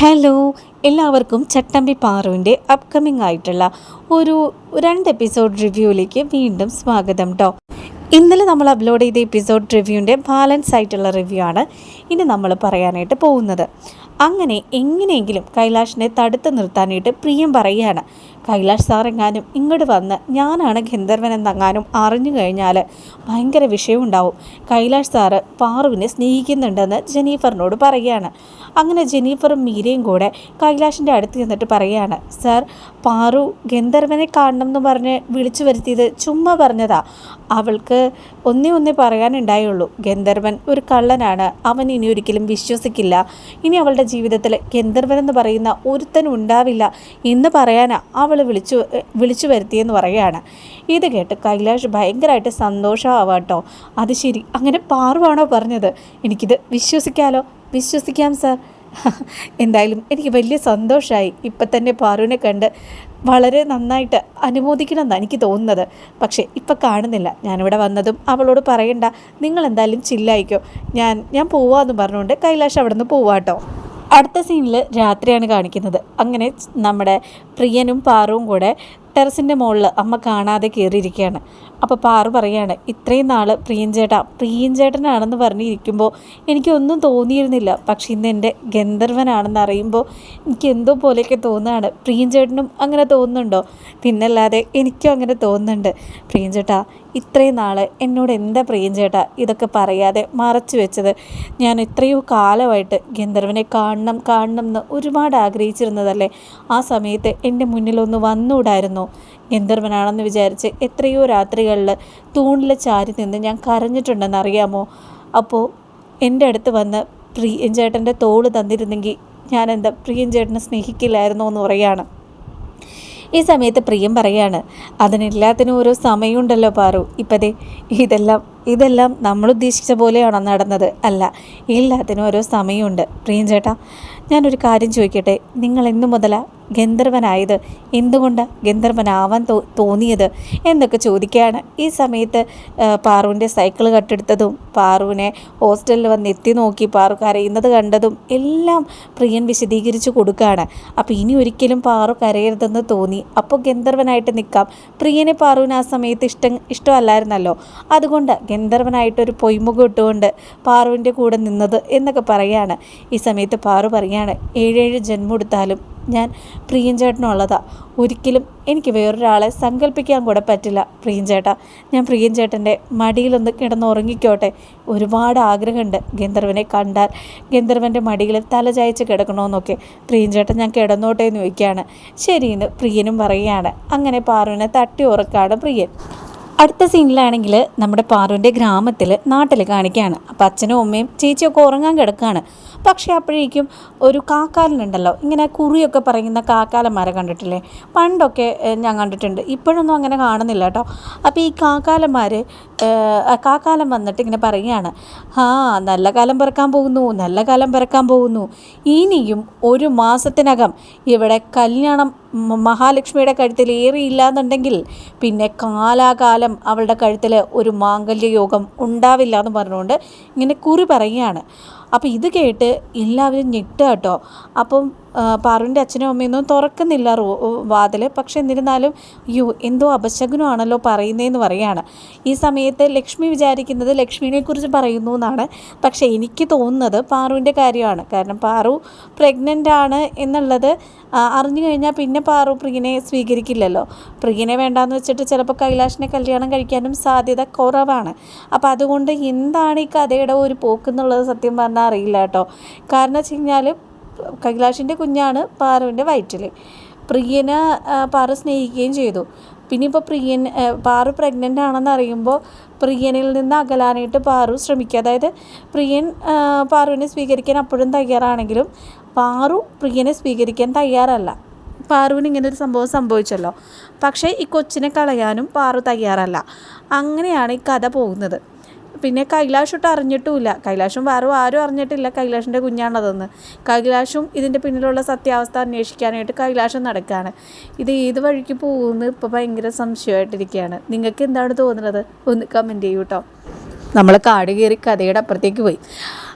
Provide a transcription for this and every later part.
Hello എല്ലാവർക്കും ചട്ടമ്പി പാറുവിന്റെ upcoming ആയിട്ടുള്ള ഒരു രണ്ട് എപ്പിസോഡ് റിവ്യൂയിലേക്ക് വീണ്ടും സ്വാഗതം കേട്ടോ ഇന്നലെ നമ്മൾ അപ്ലോഡ് ചെയ്ത എപ്പിസോഡ് റിവ്യൂവിന്റെ ബാലൻസ് ആയിട്ടുള്ള റിവ്യൂ ആണ് ഇനി നമ്മൾ പറയാനായിട്ട് പോകുന്നത്. അങ്ങനെ എങ്ങനെയെങ്കിലും കൈലാഷിനെ തടുത്ത് നിർത്താനായിട്ട് പ്രിയം പറയുകയാണ്. കൈലാഷ് സാറെങ്ങാനും ഇങ്ങോട്ട് വന്ന് ഞാനാണ് ഗന്ധർവൻ എന്നെങ്ങാനും അറിഞ്ഞു കഴിഞ്ഞാൽ ഭയങ്കര വിഷയം ഉണ്ടാവും കൈലാഷ് സാറ് പാറുവിനെ സ്നേഹിക്കുന്നുണ്ടെന്ന് ജെനീഫറിനോട് പറയുകയാണ്. അങ്ങനെ ജെനീഫറും മീരയും കൂടെ കൈലാഷിന്റെ അടുത്ത് ചെന്നിട്ട് പറയുകയാണ് സാർ പാറു ഗന്ധർവനെ കാണണം എന്ന് പറഞ്ഞ് വിളിച്ചു വരുത്തിയത് ചുമ്മാ പറഞ്ഞതാ. അവൾക്ക് ഒന്നേ ഒന്നേ പറയാനുണ്ടായുള്ളൂ. ഗന്ധർവൻ ഒരു കള്ളനാണ്. അവൻ ഇനി ഒരിക്കലും വിശ്വസിക്കില്ല. ഇനി അവളുടെ ജീവിതത്തിൽ ഗന്ധർവൻ എന്ന് പറയുന്ന ഒരുത്തനും ഉണ്ടാവില്ല എന്ന് പറയാനാ അവൾ വിളിച്ചു വിളിച്ചു വരുത്തിയെന്ന് പറയുകയാണ്. ഇത് കേട്ട് കൈലാഷ് ഭയങ്കരമായിട്ട് സന്തോഷമാവാട്ടോ അത് ശരി അങ്ങനെ പാർവാണോ പറഞ്ഞത്? എനിക്കിത് വിശ്വസിക്കാലോ? വിശ്വസിക്കാം സർ എന്തായാലും എനിക്ക് വലിയ സന്തോഷമായി. ഇപ്പം തന്നെ പാറുവിനെ കണ്ട് വളരെ നന്നായിട്ട് അനുമോദിക്കണമെന്നാണ് എനിക്ക് തോന്നുന്നത്. പക്ഷേ ഇപ്പം കാണുന്നില്ല. ഞാനിവിടെ വന്നതും അവളോട് പറയണ്ട. നിങ്ങൾ എന്തായാലും ചില്ലായിക്കോ ഞാൻ ഞാൻ പോവാമെന്ന് പറഞ്ഞുകൊണ്ട് കൈലാഷ് അവിടെ നിന്ന് പോവാട്ടോ അടുത്ത സീനിൽ രാത്രിയാണ് കാണിക്കുന്നത്. അങ്ങനെ നമ്മുടെ പ്രിയനും പാറുവും കൂടെ ടെറസിന്റെ മുകളിൽ അമ്മ കാണാതെ കയറിയിരിക്കുകയാണ് അപ്പോൾ പാറു പറയാണ് ഇത്രയും നാൾ പ്രിയഞ്ചേട്ടാ പ്രിയഞ്ചേട്ടനാണെന്ന് പറഞ്ഞിരിക്കുമ്പോൾ എനിക്കൊന്നും തോന്നിയിരുന്നില്ല. പക്ഷെ ഇന്ന് എന്റെ ഗന്ധർവനാണെന്ന് അറിയുമ്പോൾ എനിക്ക് എന്തോ പോലെയൊക്കെ തോന്നുകയാണ്. പ്രിയഞ്ചേട്ടനും അങ്ങനെ തോന്നുന്നുണ്ടോ? പിന്നല്ലാതെ എനിക്കും അങ്ങനെ തോന്നുന്നുണ്ട്. പ്രിയഞ്ചേട്ടാ ഇത്രയും നാൾ എന്നോട് എന്താ പ്രിയഞ്ചേട്ടാ ഇതൊക്കെ പറയാതെ മറച്ചു വെച്ചത്? ഞാൻ എത്രയോ കാലമായിട്ട് ഗന്ധർവനെ കാണണം കാണണം എന്ന് ഒരുപാട് ആഗ്രഹിച്ചിരുന്നതല്ലേ? ആ സമയത്ത് എന്റെ മുന്നിലൊന്ന് വന്നുകൂടായിരുന്നു? ഗന്ധർവനാണെന്ന് വിചാരിച്ച് എത്രയോ രാത്രികളിൽ തൂണിൽ ചാരി നിന്ന് ഞാൻ കരഞ്ഞിട്ടുണ്ടെന്ന് അറിയാമോ? അപ്പോൾ എന്റെ അടുത്ത് വന്ന് പ്രിയൻ ചേട്ടന്റെ തോൾ തന്നിരുന്നെങ്കിൽ ഞാൻ എന്താ പ്രിയൻ ചേട്ടനെ സ്നേഹിക്കില്ലായിരുന്നോ എന്ന് പറയാണ്. ഈ സമയത്ത് പ്രിയം പറയാണ് അതിനെല്ലാത്തിനും ഓരോ സമയമുണ്ടല്ലോ പാറു. ഇപ്പതേ ഇതെല്ലാം ഇതെല്ലാം നമ്മൾ ഉദ്ദേശിച്ച പോലെയാണോ നടന്നത്? അല്ല എല്ലാത്തിനും ഓരോ സമയമുണ്ട്. പ്രിയൻ ചേട്ടാ ഞാനൊരു കാര്യം ചോദിക്കട്ടെ? നിങ്ങൾ എന്നു മുതലാണ് ഗന്ധർവനായത്? എന്തുകൊണ്ട് ഗന്ധർവനാവാൻ തോ തോന്നിയത്? എന്നൊക്കെ ചോദിക്കുകയാണ് ഈ സമയത്ത് പാറുവിന്റെ സൈക്കിൾ കട്ടെടുത്തതും പാറുവിനെ ഹോസ്റ്റലിൽ വന്ന് എത്തി നോക്കി പാറു കരയുന്നത് കണ്ടതും എല്ലാം പ്രിയൻ വിശദീകരിച്ചു കൊടുക്കുകയാണ്. അപ്പോൾ ഇനി ഒരിക്കലും പാറു കരയരുതെന്ന് തോന്നി. അപ്പോൾ ഗന്ധർവനായിട്ട് നിൽക്കാം. പ്രിയനെ പാറുവിന് ആ സമയത്ത് ഇഷ്ടം ഇഷ്ടമല്ലായിരുന്നല്ലോ. അതുകൊണ്ട് ഗന്ധർവനായിട്ടൊരു പൊയ്മുഖം ഇട്ടുകൊണ്ട് പാറുവിന്റെ കൂടെ നിന്നത് എന്നൊക്കെ പറയാണ്. ഈ സമയത്ത് പാറു പറയാണ് ഏഴേഴ് ജന്മം എടുത്താലും ഞാൻ പ്രിയഞ്ചേട്ടനുള്ളതാ ഒരിക്കലും എനിക്ക് വേറൊരാളെ സങ്കല്പിക്കാൻ കൂടെ പറ്റില്ല പ്രിയഞ്ചേട്ട ചേട്ടാ ഞാൻ പ്രിയഞ്ചേട്ടന്റെ മടിയിലൊന്ന് കിടന്ന് ഉറങ്ങിക്കോട്ടെ ഒരുപാട് ആഗ്രഹമുണ്ട് ഗന്ധർവനെ കണ്ടാൽ. ഗന്ധർവന്റെ മടിയിൽ തല ചായച്ച് കിടക്കണമെന്നൊക്കെ പ്രിയഞ്ചേട്ടൻ ഞാൻ കിടന്നോട്ടെ എന്ന് ചോദിക്കുകയാണ്. ശരിയെന്ന് പ്രിയനും പറയുകയാണ്. അങ്ങനെ പാറുവിനെ തട്ടി ഉറക്കാണ് പ്രിയൻ. അടുത്ത സീനിലാണെങ്കിൽ നമ്മുടെ പാറുവിന്റെ ഗ്രാമത്തിൽ നാട്ടിൽ കാണിക്കുകയാണ്. അപ്പം അച്ഛനും അമ്മയും ചേച്ചിയൊക്കെ ഉറങ്ങാൻ കിടക്കുകയാണ്. പക്ഷേ അപ്പോഴേക്കും ഒരു കാക്കാലിനുണ്ടല്ലോ ഇങ്ങനെ കുറിയൊക്കെ പറയുന്ന കാക്കാലന്മാരെ കണ്ടിട്ടില്ലേ? പണ്ടൊക്കെ ഞാൻ കണ്ടിട്ടുണ്ട്. ഇപ്പോഴൊന്നും അങ്ങനെ കാണുന്നില്ല കേട്ടോ. അപ്പോൾ ഈ കാക്കാലന്മാർ കാക്കാലം വന്നിട്ട് ഇങ്ങനെ പറയുകയാണ്. ആ നല്ല കാലം പിറക്കാൻ പോകുന്നു നല്ല കാലം പിറക്കാൻ പോകുന്നു. ഇനിയും ഒരു മാസത്തിനകം ഇവിടെ കല്യാണം മഹാലക്ഷ്മിയുടെ കഴുത്തിൽ ഏറിയില്ല എന്നുണ്ടെങ്കിൽ പിന്നെ കാലാകാലം അവളുടെ കഴുത്തിൽ ഒരു മാംഗല്യ യോഗം ഉണ്ടാവില്ല എന്ന് പറഞ്ഞുകൊണ്ട് ഇങ്ങനെ കുറി പറയുകയാണ്. അപ്പോൾ ഇത് കേട്ട് എല്ലാവരും ഞെട്ടുക കേട്ടോ. അപ്പം പാറുവിന്റെ അച്ഛനും അമ്മയൊന്നും തുറക്കുന്നില്ല റോ വാതിൽ. പക്ഷെ എന്നിരുന്നാലും യു എന്തോ അപശകുനമാണല്ലോ പറയുന്നതെന്ന് പറയാണ്. ഈ സമയത്ത് ലക്ഷ്മി വിചാരിക്കുന്നത് ലക്ഷ്മിനെക്കുറിച്ച് പറയുന്നു എന്നാണ്. പക്ഷേ എനിക്ക് തോന്നുന്നത് പാറുവിന്റെ കാര്യമാണ്. കാരണം പാറു പ്രഗ്നന്റ് ആണ് എന്നുള്ളത് അറിഞ്ഞു കഴിഞ്ഞാൽ പിന്നെ പാറു പ്രിയനെ സ്വീകരിക്കില്ലല്ലോ. പ്രിയനെ വേണ്ടാന്ന് വെച്ചിട്ട് ചിലപ്പോൾ കൈലാഷിനെ കല്യാണം കഴിക്കാനും സാധ്യത കുറവാണ്. അപ്പോൾ അതുകൊണ്ട് എന്താണ് ഈ കഥയുടെ ഒരു പോക്ക് എന്നുള്ളത് സത്യം പറഞ്ഞാൽ അറിയില്ല കേട്ടോ. കാരണം വെച്ച് കഴിഞ്ഞാൽ കൈലാഷിന്റെ കുഞ്ഞാണ് പാറുവിന്റെ വയറ്റിൽ. പ്രിയനെ പാറു സ്നേഹിക്കുകയും ചെയ്തു. പിന്നെ ഇപ്പോൾ പ്രിയൻ പാറു പ്രഗ്നന്റ് ആണെന്ന് അറിയുമ്പോൾ പ്രിയനിൽ നിന്ന് അകലാനായിട്ട് പാറു ശ്രമിക്കുക. അതായത് പ്രിയൻ പാറുവിനെ സ്വീകരിക്കാൻ അപ്പോഴും തയ്യാറാണെങ്കിലും പാറു പ്രിയനെ സ്വീകരിക്കാൻ തയ്യാറല്ല. പാറുവിന് ഇങ്ങനെ ഒരു സംഭവം സംഭവിച്ചല്ലോ. പക്ഷേ ഈ കൊച്ചിനെ കളയാനും പാറു തയ്യാറല്ല. അങ്ങനെയാണ് ഈ കഥ പോകുന്നത്. പിന്നെ കൈലാഷ് ഒട്ട് അറിഞ്ഞിട്ടുമില്ല. കൈലാഷും വേറെ ആരും അറിഞ്ഞിട്ടില്ല കൈലാഷിന്റെ കുഞ്ഞാണതെന്ന്. കൈലാഷും ഇതിന്റെ പിന്നിലുള്ള സത്യാവസ്ഥ അന്വേഷിക്കാനായിട്ട് കൈലാഷം നടക്കുകയാണ് ഇത് ഏത് വഴിക്ക് പോകുമെന്ന് ഇപ്പോൾ ഭയങ്കര സംശയമായിട്ടിരിക്കുകയാണ്. നിങ്ങൾക്ക് എന്താണ് തോന്നുന്നത്? ഒന്ന് കമന്റ് ചെയ്യൂട്ടോ നമ്മൾ കാട് കയറി കഥയുടെ അപ്പുറത്തേക്ക് പോയി.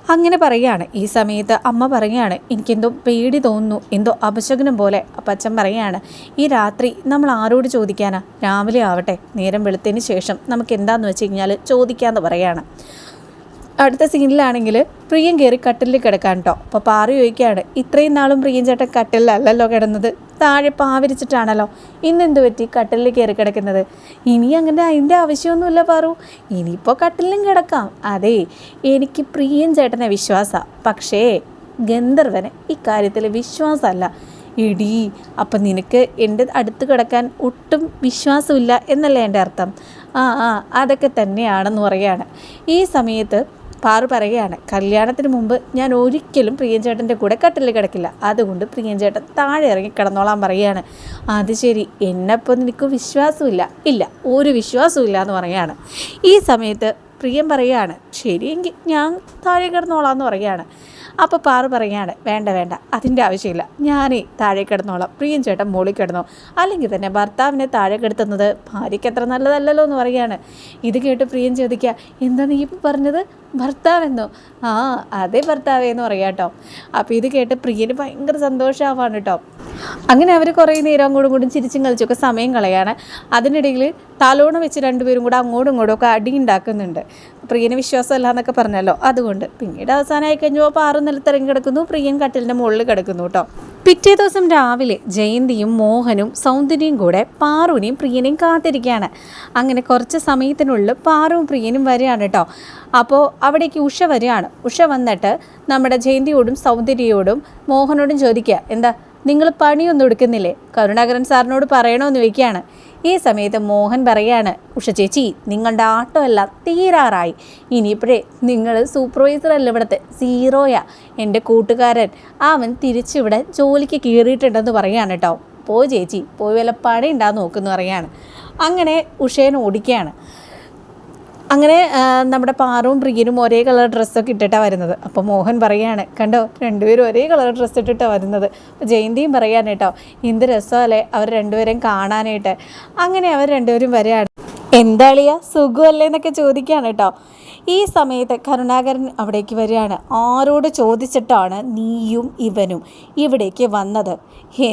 അങ്ങനെ പറയുകയാണ്. ഈ സമയത്ത് അമ്മ പറയുകയാണ് എനിക്കെന്തോ പേടി തോന്നുന്നു എന്തോ അപശകുനം പോലെ അപ്പച്ചൻ പറയുകയാണ് ഈ രാത്രി നമ്മൾ ആരോട് ചോദിക്കാനാ? രാവിലെ ആവട്ടെ നേരം വെളുത്തതിന് ശേഷം നമുക്ക് എന്താണെന്ന് വെച്ച് കഴിഞ്ഞാൽ ചോദിക്കാമെന്ന് പറയാണ്. അടുത്ത സീനിലാണെങ്കിൽ പ്രിയം കയറി കട്ടിലിൽ കിടക്കാൻ കേട്ടോ അപ്പോൾ പാറി ചോദിക്കുകയാണ് ഇത്രയും നാളും പ്രിയം ചേട്ടൻ കട്ടിലല്ലല്ലോ കിടന്നത്? താഴെ പാവരിച്ചിട്ടാണല്ലോ. ഇന്നെന്ത് പറ്റി കട്ടിലിൽ കയറി കിടക്കുന്നത്? ഇനി അങ്ങനെ അതിന്റെ ആവശ്യമൊന്നുമില്ല പാറു. ഇനിയിപ്പോൾ കട്ടിലും കിടക്കാം. അതെ എനിക്ക് പ്രിയം ചേട്ടനെ വിശ്വാസമാണ് പക്ഷേ ഗന്ധർവന് ഇക്കാര്യത്തിൽ വിശ്വാസമല്ല. ഇടി അപ്പം നിനക്ക് എന്റെ അടുത്ത് കിടക്കാൻ ഒട്ടും വിശ്വാസമില്ല എന്നല്ലേ എന്റെ അർത്ഥം? ആ ആ അതൊക്കെ തന്നെയാണെന്ന് പറയുകയാണ്. ഈ സമയത്ത് പാറു പറയുകയാണ് കല്യാണത്തിന് മുമ്പ് ഞാൻ ഒരിക്കലും പ്രിയഞ്ചേട്ടന്റെ കൂടെ കട്ടിൽ കിടക്കില്ല. അതുകൊണ്ട് പ്രിയഞ്ചേട്ടൻ താഴെ ഇറങ്ങി കിടന്നോളാൻ പറയുകയാണ്. അത് ശരി എന്നെപ്പോൾ നിനക്ക് വിശ്വാസമില്ല? ഇല്ല ഒരു വിശ്വാസവും ഇല്ല എന്ന് പറയുകയാണ്. ഈ സമയത്ത് പ്രിയം പറയുകയാണ് ശരിയെങ്കിൽ ഞാൻ താഴെ കിടന്നോളാം എന്ന് പറയുകയാണ്. അപ്പോൾ പാറു പറയുകയാണ് വേണ്ട വേണ്ട അതിന്റെ ആവശ്യമില്ല. ഞാനേ താഴെ കിടന്നോളാം. പ്രിയൻ ചേട്ടൻ മുകളിൽ കിടന്നോ. അല്ലെങ്കിൽ തന്നെ ഭർത്താവിനെ താഴെ കിടത്തുന്നത് ഭാര്യയ്ക്ക് എത്ര നല്ലതല്ലല്ലോ എന്ന് പറയുകയാണ്. ഇത് കേട്ട് പ്രിയൻ ചോദിക്കുക എന്താ നീ ഇപ്പം പറഞ്ഞത്? ഭർത്താവെന്നോ? ആ അതേ ഭർത്താവേ എന്ന് പറയാം കേട്ടോ. അപ്പോൾ ഇത് കേട്ട് പ്രിയന് ഭയങ്കര സന്തോഷമാവാണ് കേട്ടോ. അങ്ങനെ അവർ കുറേ നേരം അങ്ങോട്ടും ഇങ്ങോട്ടും ചിരിച്ചും കളിച്ചൊക്കെ സമയം കളയാണ്. അതിനിടയിൽ തലോണ വെച്ച് രണ്ടുപേരും കൂടെ അങ്ങോട്ടും ഇങ്ങോട്ടും ഒക്കെ അടി ഉണ്ടാക്കുന്നുണ്ട്. പ്രിയന് വിശ്വാസമല്ല എന്നൊക്കെ പറഞ്ഞല്ലോ. അതുകൊണ്ട് പിന്നീട് അവസാനമായി കഴിഞ്ഞപ്പോൾ പാറു നിലത്തിറങ്ങി കിടക്കുന്നു. പ്രിയൻ കട്ടിലിന്റെ മുകളിൽ കിടക്കുന്നു കേട്ടോ പിറ്റേ ദിവസം രാവിലെ ജയന്തിയും മോഹനും സൗന്ദര്യയും കൂടെ പാറുവിനെയും പ്രിയനെയും കാത്തിരിക്കുകയാണ്. അങ്ങനെ കുറച്ച് സമയത്തിനുള്ളിൽ പാറുവും പ്രിയനും വരികയാണ് കേട്ടോ അപ്പോൾ അവിടേക്ക് ഉഷ വരികയാണ്. ഉഷ വന്നിട്ട് നമ്മുടെ ജയന്തിയോടും സൗന്ദര്യയോടും മോഹനോടും ചോദിക്കുക എന്താ നിങ്ങൾ പണിയൊന്നും എടുക്കുന്നില്ലേ? കരുണാകരൻ സാറിനോട് പറയണമെന്ന് ചോദിക്കുകയാണ്. ഈ സമയത്ത് മോഹൻ പറയാണ് ഉഷ ചേച്ചി നിങ്ങളുടെ ആട്ടമല്ല തീരാറായി. ഇനിയിപ്പോഴേ നിങ്ങൾ സൂപ്പർവൈസർ അല്ല ഇവിടുത്തെ സീറോയാ എന്റെ കൂട്ടുകാരൻ അവൻ തിരിച്ചിവിടെ ജോലിക്ക് കയറിയിട്ടുണ്ടെന്ന് പറയാണ് കേട്ടോ പോയി ചേച്ചി പോയി വല്ല പണി ഉണ്ടാകുന്ന നോക്കുന്നു പറയാണ്. അങ്ങനെ ഉഷേനെ ഓടിക്കുകയാണ്. അങ്ങനെ നമ്മുടെ പാറും പ്രിയനും ഒരേ കളർ ഡ്രസ്സൊക്കെ ഇട്ടിട്ടാണ് വരുന്നത്. അപ്പോൾ മോഹൻ പറയാണ് കണ്ടോ രണ്ടുപേരും ഒരേ കളർ ഡ്രസ്സ് ഇട്ടിട്ടാണ് വരുന്നത്. അപ്പോൾ ജയന്തിയും പറയാണ് കേട്ടോ എന്ത് രസമല്ലേ അവർ രണ്ടുപേരെയും കാണാനായിട്ട്. അങ്ങനെ അവർ രണ്ടുപേരും വരികയാണ്. എന്താളിയ സുഖമല്ലേ എന്നൊക്കെ ചോദിക്കുകയാണ് കേട്ടോ. ഈ സമയത്ത് കരുണാകരൻ അവിടേക്ക് വരികയാണ്. ആരോട് ചോദിച്ചിട്ടാണ് നീയും ഇവനും ഇവിടേക്ക് വന്നത്?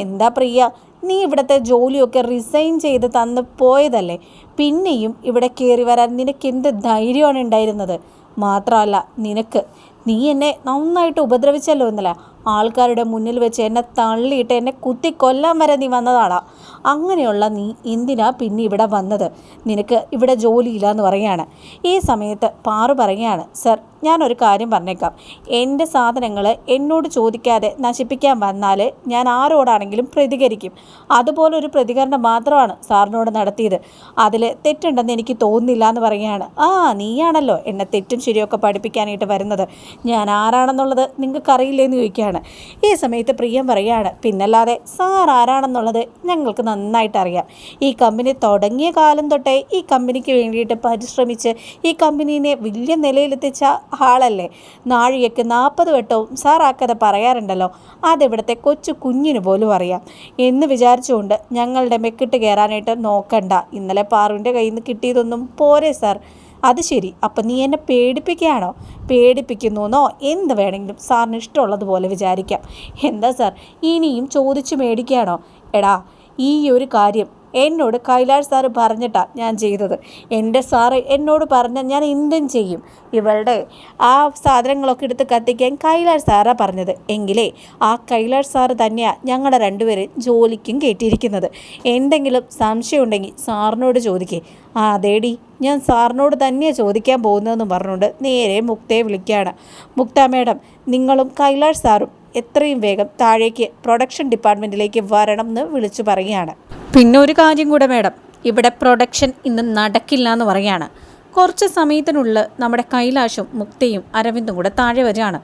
എന്താ പ്രിയ നീ ഇവിടുത്തെ ജോലിയൊക്കെ റിസൈൻ ചെയ്ത് തന്ന് പോയതല്ലേ? പിന്നെയും ഇവിടെ കയറി വരാൻ നിനക്ക് എന്ത് ധൈര്യമാണ് ഉണ്ടായിരുന്നത്? മാത്രമല്ല നിനക്ക്. നീ എന്നെ നന്നായിട്ട് ഉപദ്രവിച്ചല്ലോ എന്നല്ല ആൾക്കാരുടെ മുന്നിൽ വെച്ച് എന്നെ തള്ളിയിട്ട് എന്നെ കുത്തി കൊല്ലാൻ വരെ നീ വന്നതാണോ അങ്ങനെയുള്ള നീ എന്തിനാ പിന്നെ ഇവിടെ വന്നത്? നിനക്ക് ഇവിടെ ജോലിയില്ല എന്ന് പറയുകയാണ് ഈ സമയത്ത് പാറു പറയുകയാണ് സർ ഞാനൊരു കാര്യം പറഞ്ഞേക്കാം. എന്റെ സാധനങ്ങൾ എന്നോട് ചോദിക്കാതെ നശിപ്പിക്കാൻ വന്നാൽ ഞാൻ ആരോടാണെങ്കിലും പ്രതികരിക്കും. അതുപോലൊരു പ്രതികരണം മാത്രമാണ് സാറിനോട് നടത്തിയത്. അതിൽ തെറ്റുണ്ടെന്ന് എനിക്ക് തോന്നുന്നില്ല എന്ന് പറയുകയാണ്. ആ നീയാണല്ലോ എന്നെ തെറ്റും ശരിയൊക്കെ പഠിപ്പിക്കാനായിട്ട് വരുന്നത്. ഞാൻ ആരാണെന്നുള്ളത് നിങ്ങൾക്കറിയില്ലേന്ന് ചോദിക്കുകയാണ്. ഈ സമയത്ത് പ്രിയം പറയുകയാണ് പിന്നല്ലാതെ സാർ ആരാണെന്നുള്ളത് ഞങ്ങൾക്ക് നന്നായിട്ട് അറിയാം. ഈ കമ്പനി തുടങ്ങിയ കാലം തൊട്ടേ ഈ കമ്പനിക്ക് വേണ്ടിയിട്ട് പരിശ്രമിച്ച് ഈ കമ്പനീനെ വലിയ നിലയിലെത്തിച്ച ആളല്ലേ? നാഴികയ്ക്ക് നാൽപ്പത് വട്ടവും സാർ ആ കഥ പറയാറുണ്ടല്ലോ. അതിവിടുത്തെ കൊച്ചു കുഞ്ഞിന് പോലും അറിയാം. എന്ന് വിചാരിച്ചുകൊണ്ട് ഞങ്ങളുടെ മെക്കിട്ട് കയറാനായിട്ട് നോക്കണ്ട. ഇന്നലെ പാറുവിന്റെ കയ്യിൽ നിന്ന് കിട്ടിയതൊന്നും പോരെ സാർ. അത് ശരി. അപ്പം നീ എന്നെ പേടിപ്പിക്കുകയാണോ? പേടിപ്പിക്കുന്നുവെന്നോ എന്ത് വേണമെങ്കിലും സാറിന് ഇഷ്ടമുള്ളതുപോലെ വിചാരിക്കാം. എന്താ സാർ? ഇനിയും ചോദിച്ചു മേടിക്കുകയാണോ? എടാ ഈ ഒരു കാര്യം എന്നോട് കൈലാഷ് സാറ് പറഞ്ഞിട്ടാണ് ഞാൻ ചെയ്തത്. എന്റെ സാറ് എന്നോട് പറഞ്ഞാൽ ഞാൻ എന്തും ചെയ്യും. ഇവളുടെ ആ സാധനങ്ങളൊക്കെ എടുത്ത് കത്തിക്കാൻ കൈലാഷ് സാറാ പറഞ്ഞത്. എങ്കിലേ ആ കൈലാഷ് സാറ് തന്നെയാണ് ഞങ്ങളുടെ രണ്ടുപേരും ജോലിക്കും കയറ്റിയിരിക്കുന്നത് എന്തെങ്കിലും സംശയം ഉണ്ടെങ്കിൽ സാറിനോട് ചോദിക്കേ. ആ അതേടി. ഞാൻ സാറിനോട് തന്നെയാണ് ചോദിക്കാൻ പോകുന്നതെന്ന് പറഞ്ഞുകൊണ്ട് നേരെ മുക്തയെ വിളിക്കുകയാണ് മുക്ത മേഡം നിങ്ങളും കൈലാഷ് സാറും എത്രയും വേഗം താഴേക്ക് പ്രൊഡക്ഷൻ ഡിപ്പാർട്ട്മെന്റിലേക്ക് വരണം എന്ന് വിളിച്ചു പറയുകയാണ്. പിന്നെ ഒരു കാര്യം കൂടെ മേഡം. ഇവിടെ പ്രൊഡക്ഷൻ ഇന്ന് നടക്കില്ല എന്ന് പറയാണ്. കുറച്ച് സമയത്തിനുള്ളിൽ നമ്മുടെ കൈലാഷും മുക്തയും അരവിന്ദും കൂടെ താഴെ വരികയാണ്.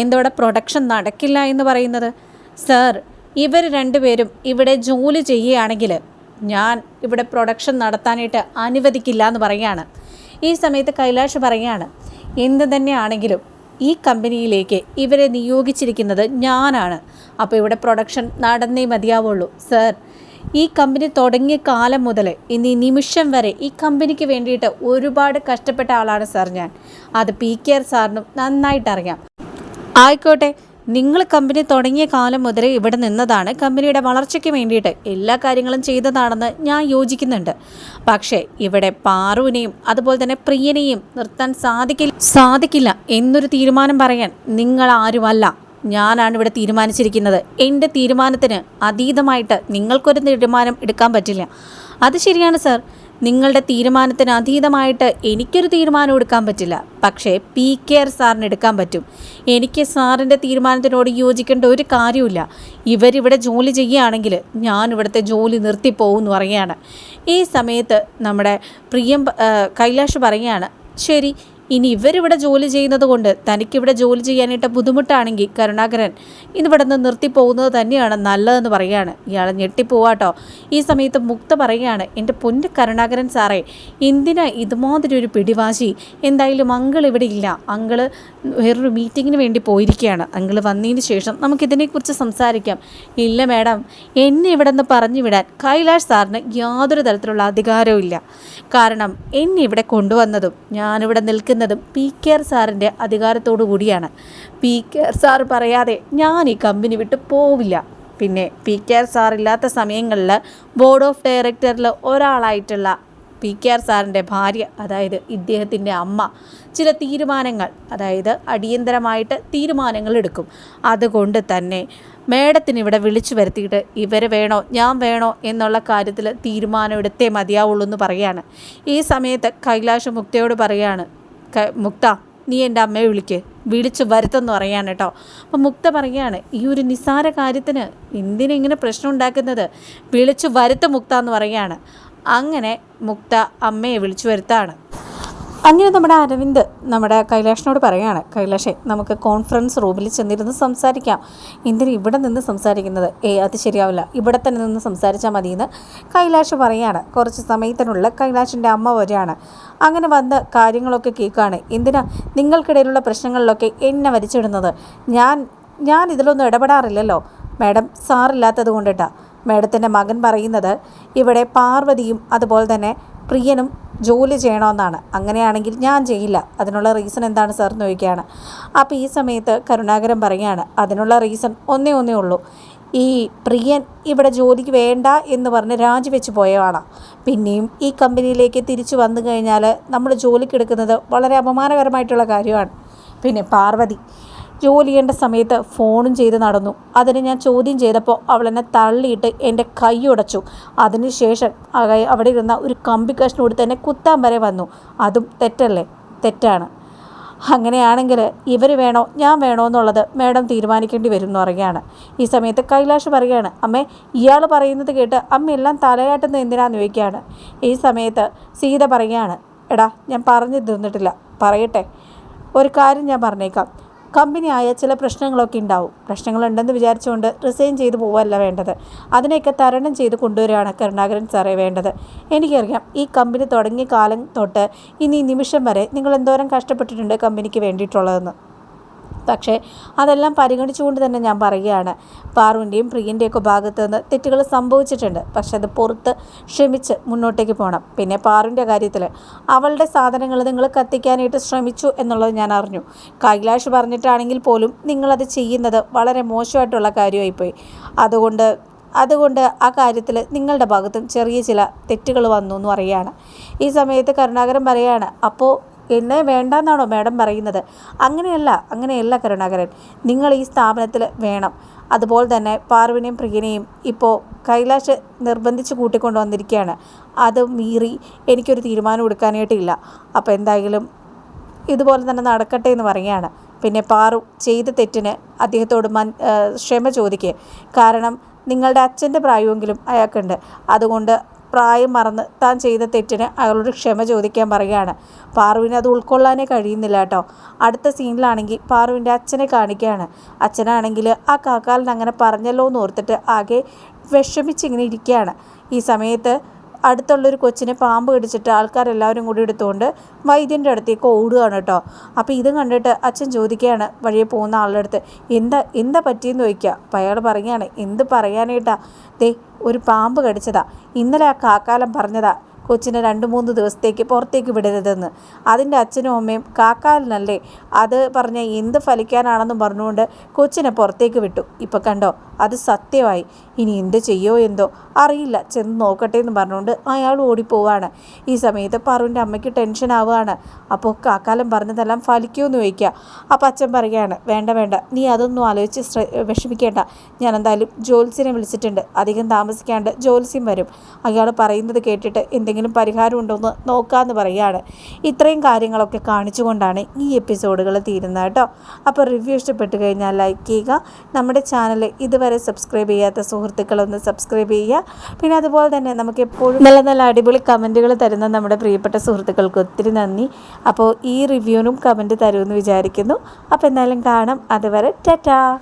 എന്തോടെ പ്രൊഡക്ഷൻ നടക്കില്ല എന്ന് പറയുന്നത്? സർ ഇവർ രണ്ടുപേരും ഇവിടെ ജോലി ചെയ്യുകയാണെങ്കിൽ ഞാൻ ഇവിടെ പ്രൊഡക്ഷൻ നടത്താനായിട്ട് അനുവദിക്കില്ല എന്ന് പറയുകയാണ് ഈ സമയത്ത് കൈലാഷ് പറയുകയാണ് എന്ത് തന്നെയാണെങ്കിലും ഈ കമ്പനിയിലേക്ക് ഇവരെ നിയോഗിച്ചിരിക്കുന്നത് ഞാനാണ്. അപ്പോൾ ഇവിടെ പ്രൊഡക്ഷൻ നടന്നേ മതിയാവുള്ളൂ. സർ ഈ കമ്പനി തുടങ്ങിയ കാലം മുതൽ ഇന്ന് നിമിഷം വരെ ഈ കമ്പനിക്ക് വേണ്ടിയിട്ട് ഒരുപാട് കഷ്ടപ്പെട്ട ആളാണ് സാർ ഞാൻ. അത് പി കെ ആർ സാറിനും നന്നായിട്ട് അറിയാം. ആയിക്കോട്ടെ നിങ്ങൾ കമ്പനി തുടങ്ങിയ കാലം മുതൽ ഇവിടെ നിന്നതാണ്. കമ്പനിയുടെ വളർച്ചയ്ക്ക് വേണ്ടിയിട്ട് എല്ലാ കാര്യങ്ങളും ചെയ്തതാണെന്ന് ഞാൻ യോജിക്കുന്നുണ്ട്. പക്ഷേ ഇവിടെ പാറുവിനെയും അതുപോലെ തന്നെ പ്രിയനെയും നിർത്താൻ സാധിക്കില്ല സാധിക്കില്ല എന്നൊരു തീരുമാനം പറയാൻ നിങ്ങൾ ആരുമല്ല ഞാനാണ് ഇവിടെ തീരുമാനിച്ചിരിക്കുന്നത്. എന്റെ തീരുമാനത്തിന് അതീതമായിട്ട് നിങ്ങൾക്കൊരു തീരുമാനം എടുക്കാൻ പറ്റില്ല. അത് ശരിയാണ് സർ. നിങ്ങളുടെ തീരുമാനത്തിന് അതീതമായിട്ട് എനിക്കൊരു തീരുമാനം എടുക്കാൻ പറ്റില്ല. പക്ഷേ പി. കെ. ആർ. സാറിന് എടുക്കാൻ പറ്റും. എനിക്ക് സാറിന്റെ തീരുമാനത്തിനോട് യോജിക്കേണ്ട ഒരു കാര്യമില്ല ഇവരിവിടെ ജോലി ചെയ്യുകയാണെങ്കിൽ ഞാൻ ജോലി നിർത്തിപ്പോകും എന്ന് പറയുകയാണ്. ഈ സമയത്ത് നമ്മുടെ പ്രിയം കൈലാഷ് പറയുകയാണ് ശരി ഇനി ഇവരിവിടെ ജോലി ചെയ്യുന്നത് കൊണ്ട് തനിക്കിവിടെ ജോലി ചെയ്യാനായിട്ട് ബുദ്ധിമുട്ടാണെങ്കിൽ കരുണാകരൻ ഇന്നിവിടെ നിന്ന് നിർത്തിപ്പോകുന്നത് തന്നെയാണ് നല്ലതെന്ന് പറയുകയാണ്. ഇയാൾ ഞെട്ടിപ്പോവാട്ടോ. ഈ സമയത്ത് മുക്ത പറയുകയാണ് എന്റെ പൊന്ന് കരുണാകരൻ സാറേ എന്തിനാ ഇതുമാതിരി ഒരു പിടിവാശി? എന്തായാലും അങ്കിൾ ഇവിടെ ഇല്ല. അങ്കിൾ വേറൊരു മീറ്റിങ്ങിന് വേണ്ടി പോയിരിക്കുകയാണ്. അങ്കൾ വന്നതിന് ശേഷം നമുക്കിതിനെക്കുറിച്ച് സംസാരിക്കാം. ഇല്ല മാഡം എന്നെ ഇവിടെ നിന്ന് പറഞ്ഞു വിടാൻ കൈലാഷ് സാറിന് യാതൊരു തരത്തിലുള്ള അധികാരവും ഇല്ല. കാരണം എന്നെ ഇവിടെ കൊണ്ടുവന്നതും ഞാനിവിടെ നിൽക്കുന്ന ചെയ്യുന്നതും പി കെ ആർ സാറിന്റെ അധികാരത്തോടു കൂടിയാണ്. പി കെ ആർ സാർ പറയാതെ ഞാൻ ഈ കമ്പനി വിട്ട് പോവില്ല. പിന്നെ പി കെ ആർ സാർ ഇല്ലാത്ത സമയങ്ങളിൽ ബോർഡ് ഓഫ് ഡയറക്ടറിൽ ഒരാളായിട്ടുള്ള പി കെ ആർ സാറിന്റെ ഭാര്യ അതായത് ഇദ്ദേഹത്തിന്റെ അമ്മ ചില തീരുമാനങ്ങൾ അതായത് അടിയന്തരമായിട്ട് തീരുമാനങ്ങൾ എടുക്കും. അതുകൊണ്ട് തന്നെ മേഡത്തിന് ഇവിടെ വിളിച്ചു വരുത്തിയിട്ട് ഇവർ വേണോ ഞാൻ വേണോ എന്നുള്ള കാര്യത്തിൽ തീരുമാനം എടുത്തേ മതിയാവുള്ളൂ എന്ന് പറയാണ്. ഈ സമയത്ത് കൈലാഷ് മുക്തയോട് പറയാണ് മുക്ത നീ എന്റെ അമ്മയെ വിളിക്ക്. വിളിച്ച് വരുത്തെന്ന് പറയാണ് കേട്ടോ. അപ്പം മുക്ത പറയുകയാണ് ഈ ഒരു നിസ്സാര കാര്യത്തിന് എന്തിനെങ്ങനെ പ്രശ്നം ഉണ്ടാക്കുന്നത്? വിളിച്ച് വരുത്ത മുക്ത എന്ന് പറയുകയാണ്. അങ്ങനെ മുക്ത അമ്മയെ വിളിച്ചു വരുത്താണ്. അങ്ങനെ നമ്മുടെ അരവിന്ദ് നമ്മുടെ കൈലാഷിനോട് പറയുകയാണ് കൈലാഷേ നമുക്ക് കോൺഫറൻസ് റൂമിൽ ചെന്നിരുന്ന് സംസാരിക്കാം. എന്തിനും ഇവിടെ നിന്ന് സംസാരിക്കുന്നത്? ഏ അത് ശരിയാവില്ല. ഇവിടെ തന്നെ നിന്ന് സംസാരിച്ചാൽ മതിയെന്ന് കൈലാഷ് പറയാണ് കുറച്ച് സമയത്തിനുള്ള കൈലാഷിന്റെ അമ്മ വരികയാണ്. അങ്ങനെ വന്ന് കാര്യങ്ങളൊക്കെ കേൾക്കുകയാണ്. എന്തിനാ നിങ്ങൾക്കിടയിലുള്ള പ്രശ്നങ്ങളിലൊക്കെ എന്നെ വരിച്ചിടുന്നത്? ഞാൻ ഞാൻ ഇതിലൊന്നും ഇടപെടാറില്ലല്ലോ. മാഡം സാറില്ലാത്തത് കൊണ്ടിട്ടാണ് മാഡത്തിന്റെ മകൻ പറയുന്നത് ഇവിടെ പാർവതിയും അതുപോലെ തന്നെ പ്രിയനും ജോലി ചെയ്യണമെന്നാണ്. അങ്ങനെയാണെങ്കിൽ ഞാൻ ചെയ്യില്ല. അതിനുള്ള റീസൺ എന്താണ് സാർ എന്ന് ചോദിക്കുകയാണ്. അപ്പോൾ ഈ സമയത്ത് കരുണാകരൻ പറയുകയാണ് അതിനുള്ള റീസൺ ഒന്നേ ഒന്നേ ഉള്ളൂ. ഈ പ്രിയൻ ഇവിടെ ജോലിക്ക് വേണ്ട എന്ന് പറഞ്ഞ് രാജിവെച്ച് പോയതാണ് പിന്നെയും ഈ കമ്പനിയിലേക്ക് തിരിച്ചു വന്നു കഴിഞ്ഞാൽ നമ്മൾ ജോലിക്കെടുക്കുന്നത് വളരെ അപമാനകരമായിട്ടുള്ള കാര്യമാണ്. പിന്നെ പാർവതി ജോലി ചെയ്യേണ്ട സമയത്ത് ഫോണും ചെയ്ത് നടന്നു. അതിന് ഞാൻ ചോദ്യം ചെയ്തപ്പോൾ അവൾ എന്നെ തള്ളിയിട്ട് എന്റെ കൈ ഉടച്ചു. അതിനുശേഷം അവിടെ ഇരുന്ന ഒരു കമ്പി കഷ്ണം തന്നെ കുത്താൻ വരെ വന്നു. അതും തെറ്റല്ലേ? തെറ്റാണ്. അങ്ങനെയാണെങ്കിൽ ഇവർ വേണോ? ഞാൻ വേണോ എന്നുള്ളത് മാഡം തീരുമാനിക്കേണ്ടി വരും എന്ന് പറയുകയാണ്. ഈ സമയത്ത് കൈലാഷ് പറയുകയാണ് അമ്മേ ഇയാൾ പറയുന്നത് കേട്ട് അമ്മ എല്ലാം തലയാട്ടുന്നത് എന്തിനാന്ന് ചോദിക്കുകയാണ്. ഈ സമയത്ത് സീത പറയുകയാണ് എടാ ഞാൻ പറഞ്ഞു തീർന്നിട്ടില്ല. പറയട്ടെ. ഒരു കാര്യം ഞാൻ പറഞ്ഞേക്കാം. കമ്പനി ആയ ചില പ്രശ്നങ്ങളൊക്കെ ഉണ്ടാവും. പ്രശ്നങ്ങളുണ്ടെന്ന് വിചാരിച്ചുകൊണ്ട് റിസൈൻ ചെയ്തു പോവല്ല വേണ്ടത്. അതിനെയൊക്കെ തരണം ചെയ്ത് കൊണ്ടുവരികയാണ് കരുണാകരൻ സാറേ വേണ്ടത്. എനിക്കറിയാം ഈ കമ്പനി തുടങ്ങിയ കാലം തൊട്ട് ഇനി നിമിഷം വരെ നിങ്ങൾ എന്തോരം കഷ്ടപ്പെട്ടിട്ടുണ്ട് കമ്പനിക്ക് വേണ്ടിയിട്ടുള്ളതെന്ന്. പക്ഷേ അതെല്ലാം പരിഗണിച്ചുകൊണ്ട് തന്നെ ഞാൻ പറയുകയാണ്. പാറുവിന്റെയും പ്രിയന്റെയൊക്കെ ഭാഗത്ത് നിന്ന് തെറ്റുകൾ സംഭവിച്ചിട്ടുണ്ട്. പക്ഷെ അത് പുറത്ത് ക്ഷമിച്ച് മുന്നോട്ടേക്ക് പോകണം. പിന്നെ പാറുവിന്റെ കാര്യത്തിൽ അവളുടെ സാധനങ്ങൾ നിങ്ങൾ കത്തിക്കാനായിട്ട് ശ്രമിച്ചു എന്നുള്ളത് ഞാൻ അറിഞ്ഞു. കൈലാഷ് പറഞ്ഞിട്ടാണെങ്കിൽ പോലും നിങ്ങളത് ചെയ്യുന്നത് വളരെ മോശമായിട്ടുള്ള കാര്യമായിപ്പോയി. അതുകൊണ്ട് അതുകൊണ്ട് ആ കാര്യത്തിൽ നിങ്ങളുടെ ഭാഗത്തും ചെറിയ ചില തെറ്റുകൾ വന്നു എന്ന് പറയുകയാണ്. ഈ സമയത്ത് കരുണാകരൻ പറയുകയാണ് അപ്പോൾ എന്നെ വേണ്ടെന്നാണോ മാഡം പറയുന്നത്? അങ്ങനെയല്ല അങ്ങനെയല്ല കരുണാകരൻ. നിങ്ങൾ ഈ സ്ഥാപനത്തിൽ വേണം. അതുപോലെ തന്നെ പാർവിനെയും പ്രിയനെയും ഇപ്പോൾ കൈലാഷ് നിർബന്ധിച്ച് കൂട്ടിക്കൊണ്ടു വന്നിരിക്കുകയാണ്. അത് മീറി എനിക്കൊരു തീരുമാനം എടുക്കാനായിട്ടില്ല അപ്പോൾ എന്തായാലും ഇതുപോലെ തന്നെ നടക്കട്ടെ എന്ന് പറയുകയാണ്. പിന്നെ പാറു ചെയ്ത തെറ്റിന് അദ്ദേഹത്തോട് മൻ ക്ഷമ ചോദിക്കുക കാരണം നിങ്ങളുടെ അച്ഛന്റെ പ്രായമെങ്കിലും അയാൾക്കുണ്ട്. അതുകൊണ്ട് പ്രായം മറന്ന് താൻ ചെയ്ത തെറ്റിന് അയാളോട് ക്ഷമ ചോദിക്കാൻ പറയുകയാണ്. പാറുവിന് അത് ഉൾക്കൊള്ളാനേ കഴിയുന്നില്ല കേട്ടോ. അടുത്ത സീനിലാണെങ്കിൽ പാറുവിന്റെ അച്ഛനെ കാണിക്കുകയാണ്. അച്ഛനാണെങ്കിൽ ആ കാക്കാലിന് അങ്ങനെ പറഞ്ഞല്ലോ എന്ന് ഓർത്തിട്ട് ആകെ വിഷമിച്ചിങ്ങനെ ഇരിക്കുകയാണ്. ഈ സമയത്ത് അടുത്തുള്ളൊരു കൊച്ചിനെ പാമ്പ് കടിച്ചിട്ട് ആൾക്കാരെല്ലാവരും കൂടി എടുത്തുകൊണ്ട് വൈദ്യന്റെ അടുത്തേക്ക് ഓടുകയാണ് കേട്ടോ. അപ്പോൾ ഇത് കണ്ടിട്ട് അച്ഛൻ ചോദിക്കുകയാണ് വഴിയെ പോകുന്ന ആളുടെ അടുത്ത് എന്താ എന്താ പറ്റിയെന്ന് ചോദിക്കുക? അപ്പോൾ അയാൾ പറയുകയാണ് എന്ത് പറയാനായിട്ടാ? ദേ ഒരു പാമ്പ് കടിച്ചതാ. ഇന്നലെ ആ കാക്കാലം പറഞ്ഞതാ കൊച്ചിനെ രണ്ട് മൂന്ന് ദിവസത്തേക്ക് പുറത്തേക്ക് വിടരുതെന്ന്. അതിന്റെ അച്ഛനും അമ്മയും കാക്കാലിനല്ലേ അത് പറഞ്ഞ എന്ത് ഫലിക്കാനാണെന്നും പറഞ്ഞുകൊണ്ട് കൊച്ചിനെ പുറത്തേക്ക് വിട്ടു. ഇപ്പം കണ്ടോ അത് സത്യമായി. ഇനി എന്ത് ചെയ്യോ എന്തോ അറിയില്ല ചെന്ന് നോക്കട്ടെ എന്ന് പറഞ്ഞുകൊണ്ട് അയാൾ ഓടിപ്പോവാണ്. ഈ സമയത്ത് പറുവിന്റെ അമ്മയ്ക്ക് ടെൻഷൻ ആവുകയാണ്. അപ്പോൾ കാക്കാലം പറഞ്ഞതെല്ലാം ഫലിക്കുമെന്ന് ചോദിക്കുക. അപ്പം അച്ഛൻ പറയുകയാണ് വേണ്ട വേണ്ട നീ അതൊന്നും ആലോചിച്ച് വിഷമിക്കേണ്ട. ഞാൻ എന്തായാലും ജോത്സ്യനെ വിളിച്ചിട്ടുണ്ട്. അധികം താമസിക്കാണ്ട് ജോത്സ്യം വരും. അയാൾ പറയുന്നത് കേട്ടിട്ട് എന്തെങ്കിലും പരിഹാരം ഉണ്ടോ എന്ന് നോക്കാമെന്ന് പറയുകയാണ്. ഇത്രയും കാര്യങ്ങളൊക്കെ കാണിച്ചുകൊണ്ടാണ് ഈ എപ്പിസോഡുകൾ തീരുന്നത് കേട്ടോ. അപ്പോൾ റിവ്യൂ ഇഷ്ടപ്പെട്ട് കഴിഞ്ഞാൽ ലൈക്ക് ചെയ്യുക. നമ്മുടെ ചാനൽ ഇതുവരെ സബ്സ്ക്രൈബ് ചെയ്യാത്ത സുഹൃത്തുക്കളൊന്ന് സബ്സ്ക്രൈബ് ചെയ്യുക. പിന്നെ അതുപോലെ തന്നെ നമുക്ക് എപ്പോഴും നല്ല നല്ല അടിപൊളി കമന്റുകൾ തരുന്ന നമ്മുടെ പ്രിയപ്പെട്ട സുഹൃത്തുക്കൾക്ക് ഒത്തിരി നന്ദി. അപ്പോൾ ഈ റിവ്യൂവിനും കമന്റ് തരുമെന്ന് വിചാരിക്കുന്നു. അപ്പോൾ എന്തായാലും കാണാം. അതുവരെ ടാറ്റാ.